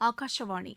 ஆகாஷவாணி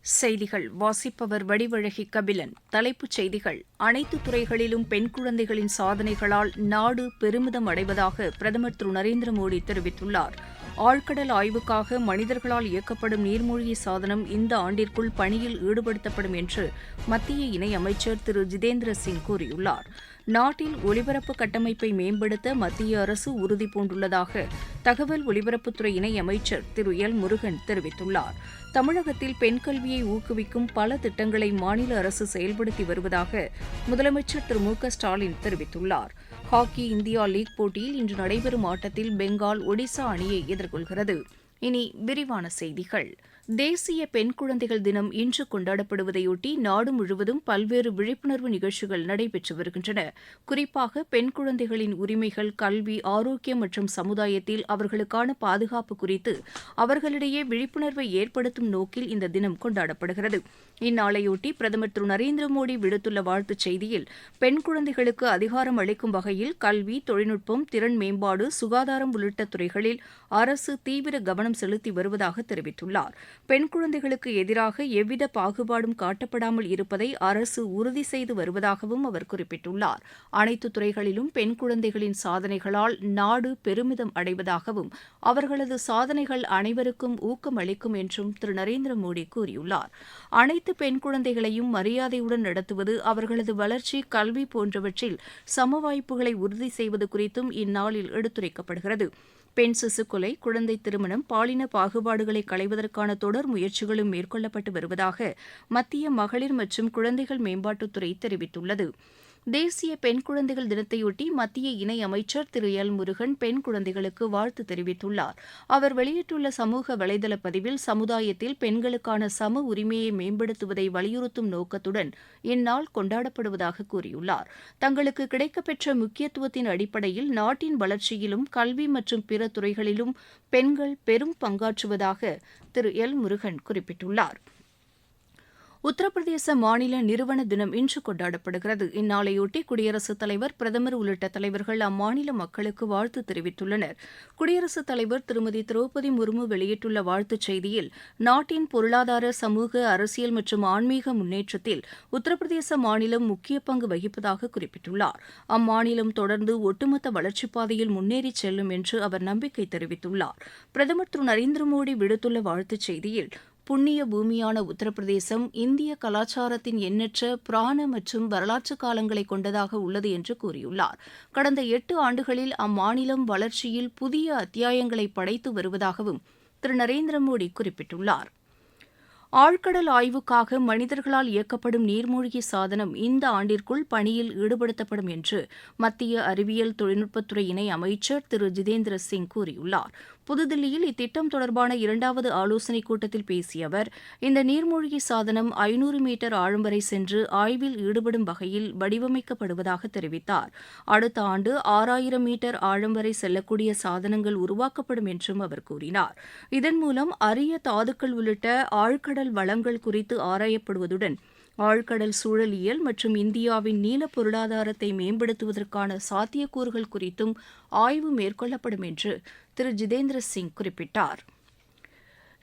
செய்திகள். வாசிப்பவர் வடிவழகி கபிலன். தலைப்புச் செய்திகள். அனைத்து துறைகளிலும் பெண் குழந்தைகளின் சாதனைகளால் நாடு பெருமிதம் அடைவதாக பிரதமர் திரு நரேந்திர மோடி தெரிவித்துள்ளார். ஆழ்கடல் ஆய்வுக்காக மனிதர்களால் இயக்கப்படும் நீர்மூழ்கி சாதனம் இந்த ஆண்டிற்குள் பணியில் ஈடுபடுத்தப்படும் என்று மத்திய இணையமைச்சர் திரு ஜிதேந்திர சிங் கூறியுள்ளார். நாட்டில் ஒலிபரப்பு கட்டமைப்பை மேம்படுத்த மத்திய அரசு உறுதிபூண்டுள்ளதாக தகவல் ஒலிபரப்புத்துறை இணையமைச்சர் திரு எல் முருகன் தெரிவித்துள்ளார். தமிழகத்தில் பெண் கல்வியை ஊக்குவிக்கும் பல திட்டங்களை மாநில அரசு செயல்படுத்தி வருவதாக முதலமைச்சர் திரு மு க ஸ்டாலின் தெரிவித்துள்ளார். ஹாக்கி இந்தியா லீக் போட்டியில் இன்று நடைபெறும் ஆட்டத்தில் பெங்கால் ஒடிசா அணியை எதிர்கொள்கிறது. இனி விரிவான செய்திகள். தேசிய பெண் குழந்தைகள் தினம் இன்று கொண்டாடப்படுவதையொட்டி நாடு முழுவதும் பல்வேறு விழிப்புணர்வு நிகழ்ச்சிகள் நடைபெற்று வருகின்றன. குறிப்பாக பெண் குழந்தைகளின் உரிமைகள் கல்வி ஆரோக்கியம் மற்றும் சமுதாயத்தில் அவர்களுக்கான பாதுகாப்பு குறித்து அவர்களிடையே விழிப்புணர்வை ஏற்படுத்தும் நோக்கில் இந்த தினம் கொண்டாடப்படுகிறது. இந்நாளையொட்டி பிரதமர் திரு நரேந்திர மோடி விடுத்துள்ள வாழ்த்துச் செய்தியில் பெண் குழந்தைகளுக்கு அதிகாரம் அளிக்கும் வகையில் கல்வி தொழில்நுட்பம் திறன் மேம்பாடு சுகாதாரம் உள்ளிட்ட துறைகளில் அரசு தீவிர கவனம் செலுத்தி வருவதாக தெரிவித்துள்ளார். பெண் குழந்தைகளுக்கு எதிராக எவ்வித பாகுபாடும் காட்டப்படாமல் இருப்பதை அரசு உறுதி செய்து வருவதாகவும் அவர் குறிப்பிட்டுள்ளார். அனைத்து துறைகளிலும் பெண் குழந்தைகளின் சாதனைகளால் நாடு பெருமிதம் அடைவதாகவும் அவர்களது சாதனைகள் அனைவருக்கும் ஊக்கம் அளிக்கும் என்றும் திரு. நரேந்திர மோடி கூறியுள்ளார். அனைத்து பெண் குழந்தைகளையும் மரியாதையுடன் நடத்துவது அவர்களது வளர்ச்சி கல்வி போன்றவற்றில் சம வாய்ப்புகளை உறுதி செய்வது குறித்தும் இந்நாளில் எடுத்துரைக்கப்படுகிறது. பெண் சிசுக்கொலை கொலை குழந்தை திருமணம் பாலின பாகுபாடுகளை களைவதற்கான தொடர் முயற்சிகளும் மேற்கொள்ளப்பட்டு வருவதாக மத்திய மகளிர் மற்றும் குழந்தைகள் மேம்பாட்டுத்துறை தெரிவித்துள்ளது. தேசிய பெண் குழந்தைகள் தினத்தையொட்டி மத்திய இணை அமைச்சர் திரு எல் முருகன் பெண் குழந்தைகளுக்கு வாழ்த்து தெரிவித்துள்ளார். அவர் வெளியிட்டுள்ள சமூக வலைதள பதிவில் சமுதாயத்தில் பெண்களுக்கான சம உரிமையை மேம்படுத்துவதை வலியுறுத்தும் நோக்கத்துடன் இந்நாள் கொண்டாடப்படுவதாக கூறியுள்ளார். தங்களுக்கு கிடைக்கப்பெற்ற முக்கியத்துவத்தின் அடிப்படையில் நாட்டின் வளர்ச்சியிலும் கல்வி மற்றும் பிற துறைகளிலும் பெண்கள் பெரும் பங்காற்றுவதாக திரு எல் முருகன் குறிப்பிட்டுள்ளார். உத்தரப்பிரதேச மாநில நிறுவன தினம் இன்று கொண்டாடப்படுகிறது. இந்நாளையொட்டி குடியரசுத் தலைவர் பிரதமர் உள்ளிட்ட தலைவர்கள் அம்மாநில மக்களுக்கு வாழ்த்து தெரிவித்துள்ளனர். குடியரசுத் தலைவர் திருமதி திரௌபதி முர்மு வெளியிட்டுள்ள வாழ்த்துச் செய்தியில் நாட்டின் பொருளாதார சமூக அரசியல் மற்றும் ஆன்மீக முன்னேற்றத்தில் உத்தரப்பிரதேச மாநிலம் முக்கிய பங்கு வகிப்பதாக குறிப்பிட்டுள்ளார். அம்மாநிலம் தொடர்ந்து ஒட்டுமொத்த வளர்ச்சிப் பாதையில் முன்னேறி செல்லும் என்று அவர் நம்பிக்கை தெரிவித்துள்ளார். பிரதமர் திரு நரேந்திர மோடி விடுத்துள்ள வாழ்த்துச் செய்தியில் புண்ணிய பூமியான உத்தரப்பிரதேசம் இந்திய கலாச்சாரத்தின் எண்ணற்ற புராண மற்றும் வரலாற்று காலங்களை கொண்டதாக உள்ளது என்று கூறியுள்ளார். கடந்த எட்டு ஆண்டுகளில் அம்மாநிலம் வளர்ச்சியில் புதிய அத்தியாயங்களை படைத்து வருவதாகவும் திரு. நரேந்திர மோடி குறிப்பிட்டுள்ளார். ஆழ்கடல் ஆய்வுக்காக மனிதர்களால் இயக்கப்படும் நீர்மூழ்கி சாதனம் இந்த ஆண்டிற்குள் பணியில் ஈடுபடுத்தப்படும் என்று மத்திய அறிவியல் தொழில்நுட்பத்துறை இணை அமைச்சர் திரு. ஜிதேந்திர சிங் கூறியுள்ளார். புதுதில்லியில் இத்திட்டம் தொடர்பான இரண்டாவது ஆலோசனைக் கூட்டத்தில் பேசிய அவர் இந்த நீர்மூழ்கி சாதனம் ஐநூறு மீட்டர் ஆழம் வரை சென்று ஆய்வில் ஈடுபடும் வகையில் வடிவமைக்கப்படுவதாக தெரிவித்தார். அடுத்த ஆண்டு ஆறாயிரம் மீட்டர் ஆழம் வரை செல்லக்கூடிய சாதனங்கள் உருவாக்கப்படும் என்றும் அவர் கூறினார். இதன் மூலம் அரிய தாதுக்கள் உள்ளிட்ட ஆழ்கடல் வளங்கள் குறித்து ஆராயப்படுவதுடன் ஆழ்கடல் சூழலியல் மற்றும் இந்தியாவின் நீல பொருளாதாரத்தை மேம்படுத்துவதற்கான சாத்தியக்கூறுகள் குறித்தும் ஆய்வு மேற்கொள்ளப்படும் என்று திரு. ஜிதேந்திர சிங் குறிப்பிட்டார்.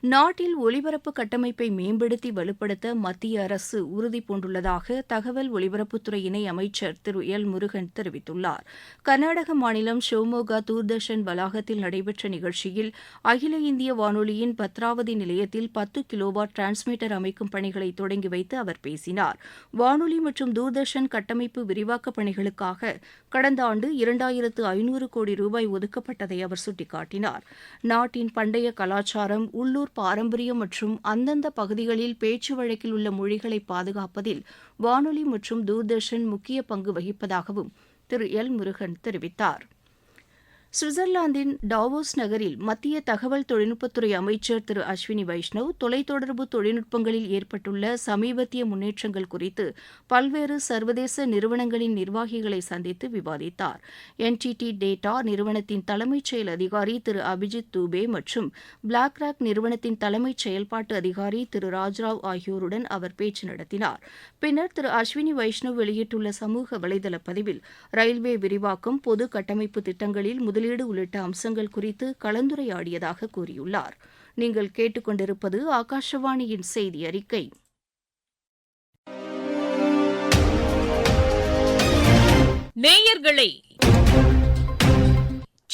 நாட்டில் ஒலிபரப்பு கட்டமைப்பை மேம்படுத்தி வலுப்படுத்த மத்திய அரசு உறுதிபூண்டுள்ளதாக தகவல் ஒலிபரப்புத்துறை இணை அமைச்சர் திரு எல் முருகன் தெரிவித்துள்ளார். கர்நாடக மாநிலம் ஷிவ்மோகா தூர்தர்ஷன் வளாகத்தில் நடைபெற்ற நிகழ்ச்சியில் அகில இந்திய வானொலியின் பத்ராவதி நிலையத்தில் பத்து கிலோவாட் டிரான்ஸ்மீட்டர் அமைக்கும் பணிகளை தொடங்கி வைத்து அவர் பேசினார். வானொலி மற்றும் தூர்தர்ஷன் கட்டமைப்பு விரிவாக்கப் பணிகளுக்காக கடந்த ஆண்டு இரண்டாயிரத்து ஐநூறு கோடி ரூபாய் ஒதுக்கப்பட்டதை அவர் சுட்டிக்காட்டினார். நாட்டின் பண்டைய கலாச்சாரம் உள்ளூர் பாரம்பரியம் மற்றும் அந்தந்த பகுதிகளில் பேச்சு வழக்கில் உள்ள மொழிகளை பாதுகாப்பதில் வானொலி மற்றும் தூர்தர்ஷன் முக்கிய பங்கு வகிப்பதாகவும் திரு எல் முருகன் தெரிவித்தார். சுவிட்சர்லாந்தின் டாவோஸ் நகரில் மத்திய தகவல் தொழில்நுட்பத்துறை அமைச்சர் திரு அஸ்வினி வைஷ்ணவ் தொலைத்தொடர்பு தொழில்நுட்பங்களில் ஏற்பட்டுள்ள சமீபத்திய முன்னேற்றங்கள் குறித்து பல்வேறு சர்வதேச நிறுவனங்களின் நிர்வாகிகளை சந்தித்து விவாதித்தார். என்டிடி டேட்டா நிறுவனத்தின் தலைமைச் செயல் அதிகாரி திரு அபிஜித் தூபே மற்றும் பிளாக் ராக் நிறுவனத்தின் தலைமைச் செயல்பாட்டு அதிகாரி திரு ராஜ்ராவ் ஆகியோருடன் அவர் பேச்சு நடத்தினார். பின்னர் திரு அஸ்வினி வைஷ்ணவ் வெளியிட்டுள்ள சமூக வலைதள பதிவில் ரயில்வே விரிவாக்கம் பொது கட்டமைப்பு திட்டங்களில் முதல் முதலீடு உள்ளிட்ட அம்சங்கள் குறித்து கலந்துரையாடியதாக கூறியுள்ளார். நீங்கள் கேட்டுக்கொண்டிருப்பது ஆகாஷவாணியின் செய்தி அறிக்கை. நேயர்களே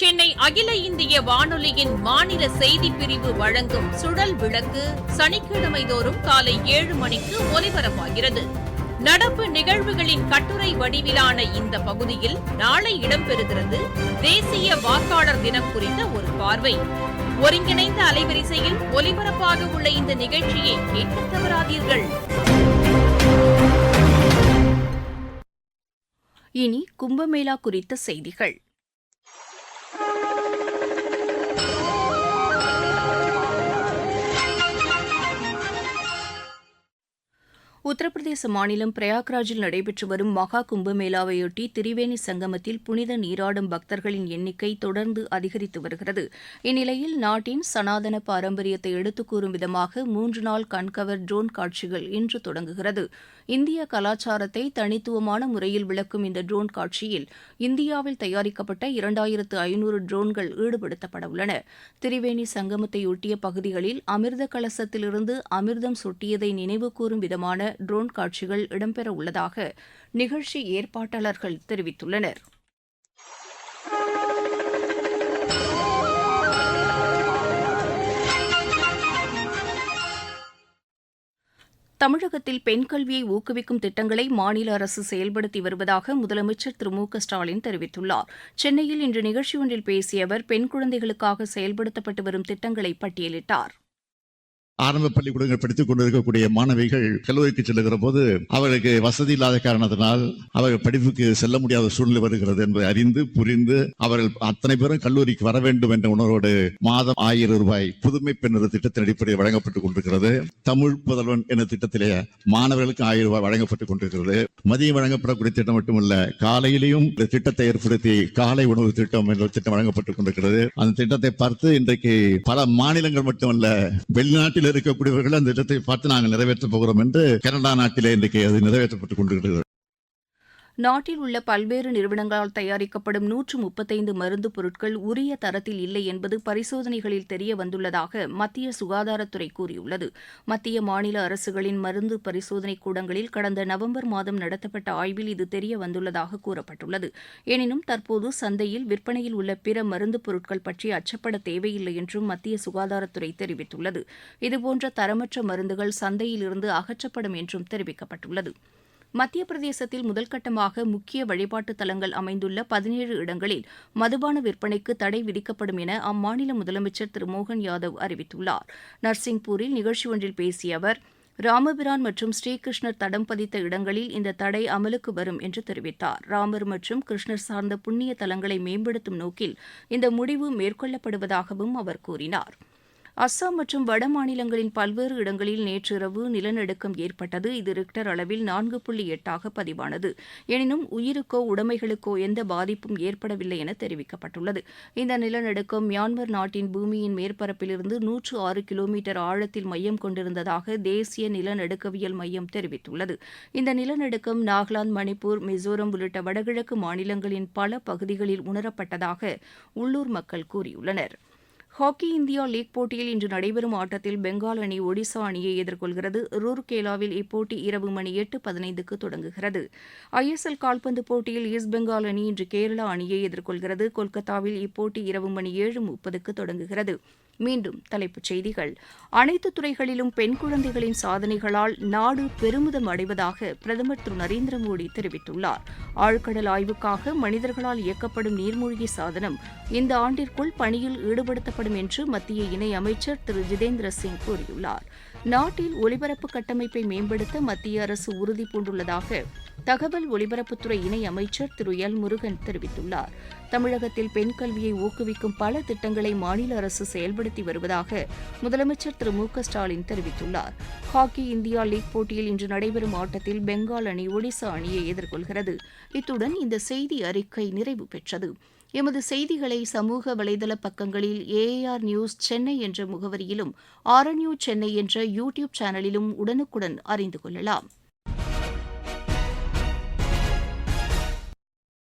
சென்னை அகில இந்திய வானொலியின் மாநில செய்தி பிரிவு வழங்கும் சுழல் விளக்கு சனிக்கிழமை தோறும் காலை ஏழு மணிக்கு ஒலிபரப்பாகிறது. நடப்பு நிகழ்வுகளின் கட்டுரை வடிவிலான இந்த பகுதியில் நாளை இடம்பெறுகிறது தேசிய வாக்காளர் தினம் குறித்த ஒரு பார்வை. ஒருங்கிணைந்த அலைவரிசையில் ஒலிபரப்பாக உள்ள இந்த நிகழ்ச்சியை கேட்க தவறாதீர்கள். இனி கும்பமேளா குறித்த செய்திகள். உத்தரப்பிரதேச மாநிலம் பிரயாக்ராஜில் நடைபெற்று வரும் மகா கும்பமேளாவையொட்டி திரிவேணி சங்கமத்தில் புனித நீராடும் பக்தர்களின் எண்ணிக்கை தொடர்ந்து அதிகரித்து வருகிறது. இந்நிலையில் நாட்டின் சனாதன பாரம்பரியத்தை எடுத்துக்கூறும் விதமாக மூன்று நாள் கண்கவர் ட்ரோன் காட்சிகள் இன்று தொடங்குகிறது. இந்திய கலாச்சாரத்தை தனித்துவமான முறையில் விளக்கும் இந்த ட்ரோன் காட்சியில் இந்தியாவில் தயாரிக்கப்பட்ட இரண்டாயிரத்து ஐநூறு ட்ரோன்கள் ஈடுபடுத்தப்படவுள்ளன. திரிவேணி சங்கமத்தையொட்டிய பகுதிகளில் அமிர்த கலசத்திலிருந்து அமிர்தம் சொட்டியதை நினைவுகூரும் விதமான ட்ரோன் காட்சிகள் இடம்பெற உள்ளதாக நிகழ்ச்சி ஏற்பாட்டாளர்கள் தெரிவித்துள்ளனர். தமிழகத்தில் பெண் கல்வியை ஊக்குவிக்கும் திட்டங்களை மாநில அரசு செயல்படுத்தி வருவதாக முதலமைச்சர் திரு மு க ஸ்டாலின் தெரிவித்துள்ளார். சென்னையில் இன்று நிகழ்ச்சி ஒன்றில் பேசிய அவர் பெண் குழந்தைகளுக்காக செயல்படுத்தப்பட்டு வரும் திட்டங்களை பட்டியலிட்டார். ஆரம்ப பள்ளிக்கூடங்கள் படித்துக் கொண்டிருக்கக்கூடிய மாணவிகள் கல்லூரிக்கு செல்லுகிற போது அவர்களுக்கு வசதி இல்லாத காரணத்தினால் அவர்கள் படிப்புக்கு செல்ல முடியாத சூழ்நிலை வருகிறது என்பதை அறிந்து புரிந்து அவர்கள் அத்தனை பேரும் கல்லூரிக்கு வர வேண்டும் என்ற உணர்வோடு மாதம் ஆயிரம் ரூபாய் புதுமை பெண்ணர் திட்டத்தின் அடிப்படையில் வழங்கப்பட்டுக் கொண்டிருக்கிறது. தமிழ் புதல்வன் என்ற திட்டத்திலே மாணவர்களுக்கு ஆயிரம் ரூபாய் வழங்கப்பட்டுக் கொண்டிருக்கிறது. மதியம் வழங்கப்படக்கூடிய திட்டம் மட்டுமல்ல காலையிலையும் இந்த திட்டத்தை ஏற்படுத்தி காலை உணவு திட்டம் என்ற திட்டம் வழங்கப்பட்டுக் கொண்டிருக்கிறது. அந்த திட்டத்தை பார்த்து இன்றைக்கு பல மாநிலங்கள் மட்டுமல்ல வெளிநாட்டில் இருக்கக்கூடியவர்கள் அந்த திட்டத்தை பார்த்து நாங்கள் நிறைவேற்றப் போகிறோம் என்று கனடா நாட்டிலே இன்றைக்கு அது நிறைவேற்றப்பட்டுக் கொண்டிருக்கிறது. நாட்டில் உள்ள பல்வேறு நிறுவனங்களால் தயாரிக்கப்படும் நூற்று முப்பத்தைந்து மருந்து பொருட்கள் உரிய தரத்தில் இல்லை என்பது பரிசோதனைகளில் தெரிய வந்துள்ளதாக மத்திய சுகாதாரத்துறை கூறியுள்ளது. மத்திய மாநில அரசுகளின் மருந்து பரிசோதனை கூடங்களில் கடந்த நவம்பர் மாதம் நடத்தப்பட்ட ஆய்வில் இது தெரிய வந்துள்ளதாக கூறப்பட்டுள்ளது. எனினும் தற்போது சந்தையில் விற்பனையில் உள்ள பிற மருந்து பொருட்கள் பற்றி அச்சப்பட தேவையில்லை என்றும் மத்திய சுகாதாரத்துறை தெரிவித்துள்ளது. இதுபோன்ற தரமற்ற மருந்துகள் சந்தையிலிருந்து அகற்றப்படும் என்றும் தெரிவிக்கப்பட்டுள்ளது. மத்திய பிரதேசத்தில் முதல்கட்டமாக முக்கிய வழிபாட்டு தலங்கள் அமைந்துள்ள பதினேழு இடங்களில் மதுபான விற்பனைக்கு தடை விதிக்கப்படும் என அம்மாநில முதலமைச்சர் திரு மோகன் யாதவ் அறிவித்துள்ளார். நர்சிங்பூரில் நிகழ்ச்சி ஒன்றில் பேசிய அவர் ராமபிரான் மற்றும் ஸ்ரீகிருஷ்ணர் தடம் பதித்த இடங்களில் இந்த தடை அமலுக்கு வரும் என்று தெரிவித்தார். ராமர் மற்றும் கிருஷ்ணர் சார்ந்த புண்ணிய தலங்களை மேம்படுத்தும் நோக்கில் இந்த முடிவு மேற்கொள்ளப்படுவதாகவும் அவர் கூறினார். அஸ்ஸாம் மற்றும் வட மாநிலங்களின் பல்வேறு இடங்களில் நேற்றிரவு நிலநடுக்கம் ஏற்பட்டது. இது ரிக்டர் அளவில் நான்கு புள்ளி எட்டாக பதிவானது. எனினும் உயிருக்கோ உடைமைகளுக்கோ எந்த பாதிப்பும் ஏற்படவில்லை என தெரிவிக்கப்பட்டுள்ளது. இந்த நிலநடுக்கம் மியான்மர் நாட்டின் பூமியின் மேற்பரப்பிலிருந்து நூற்று ஆறு கிலோமீட்டர் ஆழத்தில் மையம் கொண்டிருந்ததாக தேசிய நிலநடுக்கவியல் மையம் தெரிவித்துள்ளது. இந்த நிலநடுக்கம் நாகாலாந்து மணிப்பூர் மிசோரம் உள்ளிட்ட வடகிழக்கு மாநிலங்களின் பல பகுதிகளில் உணரப்பட்டதாக உள்ளூர் மக்கள் கூறியுள்ளனா் ஹாக்கி இந்தியா லீக் போட்டியில் இன்று நடைபெறும் ஆட்டத்தில் பெங்கால் அணி ஒடிசா அணியை எதிர்கொள்கிறது. ரூர்கேலாவில் இப்போட்டி இரவு மணி எட்டு பதினைந்துக்கு தொடங்குகிறது. ஐஎஸ்எல் கால்பந்து போட்டியில் ஈஸ்ட் பெங்கால் அணி இன்று கேரளா அணியை எதிர்கொள்கிறது. கொல்கத்தாவில் இப்போட்டி இரவு மணி ஏழு முப்பதுக்கு தொடங்குகிறது. மீண்டும் தலைப்புச் செய்திகள். அனைத்து துறைகளிலும் பெண் குழந்தைகளின் சாதனைகளால் நாடு பெருமிதம் அடைவதாக பிரதமர் திரு நரேந்திர மோடி தெரிவித்துள்ளார். ஆழ்கடல் ஆய்வுக்காக மனிதர்களால் இயக்கப்படும் நீர்மூழ்கி சாதனம் இந்த ஆண்டிற்குள் பணியில் ஈடுபடுத்தப்படும் என்று மத்திய இணையமைச்சர் திரு ஜிதேந்திர சிங் கூறியுள்ளார். நாட்டில் ஒலிபரப்பு கட்டமைப்பை மேம்படுத்த மத்திய அரசு உறுதி பூண்டுள்ளதாக தகவல் ஒலிபரப்புத்துறை இணை அமைச்சர் திரு எல் முருகன் தெரிவித்துள்ளார். தமிழகத்தில் பெண் கல்வியை ஊக்குவிக்கும் பல திட்டங்களை மாநில அரசு செயல்படுத்தி வருவதாக முதலமைச்சர் திரு மு க ஸ்டாலின் தெரிவித்துள்ளார். ஹாக்கி இந்தியா லீக் போட்டியில் இன்று நடைபெறும் ஆட்டத்தில் பெங்கால் அணி ஒடிசா அணியை எதிர்கொள்கிறது. இத்துடன் இந்த செய்தி அறிக்கை நிறைவு பெற்றது. எமது செய்திகளை சமூக வலைதள பக்கங்களில் ஏஆர் நியூஸ் சென்னை என்ற முகவரியிலும் ஆர்என்யூ சென்னை என்ற யூ டியூப் சேனலிலும் உடனுக்குடன் அறிந்து கொள்ளலாம்.